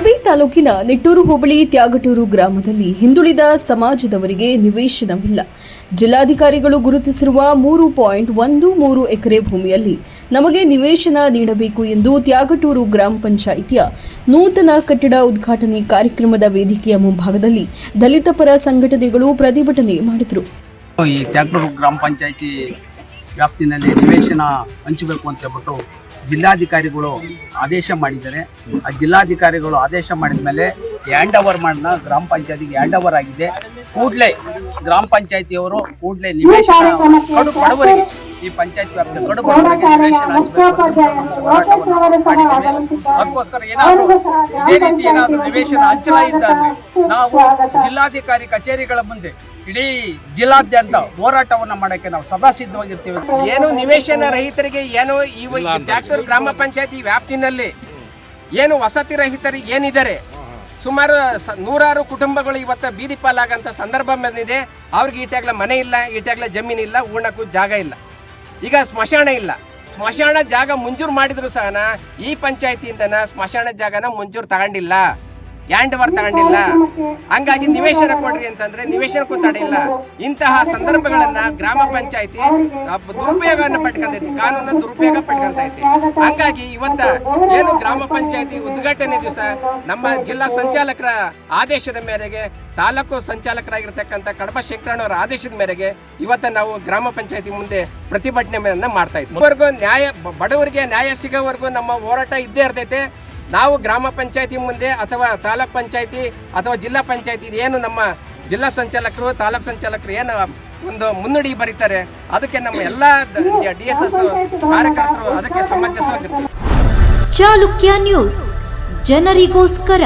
ತಾಲೂಕಿನ ನಿಟ್ಟೂರು ಹೋಬಳಿ ತ್ಯಾಗಟೂರು ಗ್ರಾಮದಲ್ಲಿ ಹಿಂದುಳಿದ ಸಮಾಜದವರಿಗೆ ನಿವೇಶನವಿಲ್ಲ. ಜಿಲ್ಲಾಧಿಕಾರಿಗಳು ಗುರುತಿಸಿರುವ ಮೂರು ಪಾಯಿಂಟ್ ಒಂದು ಮೂರು ಎಕರೆ ಭೂಮಿಯಲ್ಲಿ ನಮಗೆ ನಿವೇಶನ ನೀಡಬೇಕು ಎಂದು ತ್ಯಾಗಟೂರು ಗ್ರಾಮ ಪಂಚಾಯಿತಿಯ ನೂತನ ಕಟ್ಟಡ ಉದ್ಘಾಟನೆ ಕಾರ್ಯಕ್ರಮದ ವೇದಿಕೆಯ ಮುಂಭಾಗದಲ್ಲಿ ದಲಿತ ಪರ ಸಂಘಟನೆಗಳು ಪ್ರತಿಭಟನೆ ಮಾಡಿದರು. ಈ ತ್ಯಾಗೂರು ಗ್ರಾಮ ಪಂಚಾಯತಿ ವ್ಯಾಪ್ತಿನಲ್ಲಿ ನಿವೇಶನ ಹಂಚಬೇಕು ಅಂತ ಹೇಳ್ಬಿಟ್ಟು ಜಿಲ್ಲಾಧಿಕಾರಿಗಳು ಆದೇಶ ಮಾಡಿದ್ದಾರೆ. ಆ ಜಿಲ್ಲಾಧಿಕಾರಿಗಳು ಆದೇಶ ಮಾಡಿದ ಮೇಲೆ ಹ್ಯಾಂಡ್ ಓವರ್ ಮಾಡಿದ ಗ್ರಾಮ ಪಂಚಾಯತಿಗೆ ಹ್ಯಾಂಡ್ ಓವರ್ ಆಗಿದೆ. ಕೂಡಲೇ ಗ್ರಾಮ ಪಂಚಾಯತಿಯವರು ಕೂಡಲೇ ನಿವೇಶನ ಕಡು ಬಡವರಿಗೆ ಈ ಪಂಚಾಯತ್ ವ್ಯಾಪ್ತಿ ಕಡು ಬಡವರಿಗೆ ನಿವೇಶನ ಹಂಚಬೇಕು ಅಂತ ನಮ್ಮ ಹೋರಾಟವನ್ನು ಮಾಡಿದ್ದೇವೆ. ಅದಕ್ಕೋಸ್ಕರ ಏನಾದರೂ ಇದೇ ರೀತಿ ಏನಾದರೂ ನಿವೇಶನ ಹಂಚಲ ನಾವು ಜಿಲ್ಲಾಧಿಕಾರಿ ಕಚೇರಿಗಳ ಮುಂದೆ ಇಡೀ ಜಿಲ್ಲಾದ್ಯಂತ ಹೋರಾಟವನ್ನ ಮಾಡಕ್ಕೆ ನಾವು ಸದಾ ಸಿದ್ಧವಾಗಿರ್ತೀವಿ ಏನು ನಿವೇಶನ ರಹಿತರಿಗೆ ಏನು ಈ ಟ್ಯಾಕ್ಟರ್ ಗ್ರಾಮ ಪಂಚಾಯತಿ ವ್ಯಾಪ್ತಿನಲ್ಲಿ ಏನು ವಸತಿ ರಹಿತರಿಗೆ ಏನಿದ್ದಾರೆ? ಸುಮಾರು ನೂರಾರು ಕುಟುಂಬಗಳು ಇವತ್ತು ಬೀದಿ ಪಾಲಾಗಂತ ಸಂದರ್ಭ ಬಂದಿದೆ. ಅವ್ರಿಗೆ ಈಟಾಗ್ಲ ಮನೆ ಇಲ್ಲ ಈಟಾಗ್ಲ ಜಮೀನಿಲ್ಲ ಉಣ್ಣಕ್ಕೂ ಜಾಗ ಇಲ್ಲ. ಈಗ ಸ್ಮಶಾನ ಇಲ್ಲ. ಸ್ಮಶಾನ ಜಾಗ ಮಂಜೂರು ಮಾಡಿದ್ರು ಸಹನ ಈ ಪಂಚಾಯತಿಯಿಂದನ ಸ್ಮಶಾನ ಜಾಗನ ಮಂಜೂರು ತಗೊಂಡಿಲ್ಲ. ಯಾಂಡ್ ವರ್ ತಗೊಂಡಿಲ್ಲ. ಹಂಗಾಗಿ ನಿವೇಶನ ಕೊಡ್ರಿ ಅಂತಂದ್ರೆ ನಿವೇಶನಕ್ಕೂ ತಡೆಯಿಲ್ಲ ಇಂತಹ ಸಂದರ್ಭಗಳನ್ನ ಗ್ರಾಮ ಪಂಚಾಯತಿ ದುರುಪಯೋಗವನ್ನು ಪಡ್ಕೊಂಡೈತಿ ಕಾನೂನ ದುರುಪಯೋಗ ಪಡ್ಕೊಂತೈತಿ. ಹಂಗಾಗಿ ಇವತ್ತ ಏನು ಗ್ರಾಮ ಪಂಚಾಯತಿ ಉದ್ಘಾಟನೆ ದಿವಸ ನಮ್ಮ ಜಿಲ್ಲಾ ಸಂಚಾಲಕರ ಆದೇಶದ ಮೇರೆಗೆ, ತಾಲೂಕು ಸಂಚಾಲಕರಾಗಿರ್ತಕ್ಕಂಥ ಕಡಬ ಶಂಕರಣ್ಣವರ ಆದೇಶದ ಮೇರೆಗೆ ಇವತ್ತ ನಾವು ಗ್ರಾಮ ಪಂಚಾಯತಿ ಮುಂದೆ ಪ್ರತಿಭಟನೆ ಮಾಡ್ತಾ ಇದ್ವಿ. ನ್ಯಾಯ ಬಡವರಿಗೆ ನ್ಯಾಯ ಸಿಗೋವರೆಗೂ ನಮ್ಮ ಹೋರಾಟ ಇದ್ದೇ ಇರ್ತೈತೆ. ನಾವು ಗ್ರಾಮ ಪಂಚಾಯತಿ ಮುಂದೆ ಅಥವಾ ತಾಲೂಕ್ ಪಂಚಾಯತಿ ಅಥವಾ ಜಿಲ್ಲಾ ಪಂಚಾಯತಿ ಏನು ನಮ್ಮ ಜಿಲ್ಲಾ ಸಂಚಾಲಕರು, ತಾಲೂಕ್ ಸಂಚಾಲಕರು ಏನು ಒಂದು ಮುನ್ನುಡಿ ಬರೀತಾರೆ, ಅದಕ್ಕೆ ನಮ್ಮ ಎಲ್ಲ ಡಿ ಎಸ್ ಎಸ್ ಕಾರ್ಯಕರ್ತರು ಅದಕ್ಕೆ ಸಮಂಜಸವಾಗಿರ್ತೀವಿ. ಚಾಲುಕ್ಯ ನ್ಯೂಸ್, ಜನರಿಗೋಸ್ಕರ.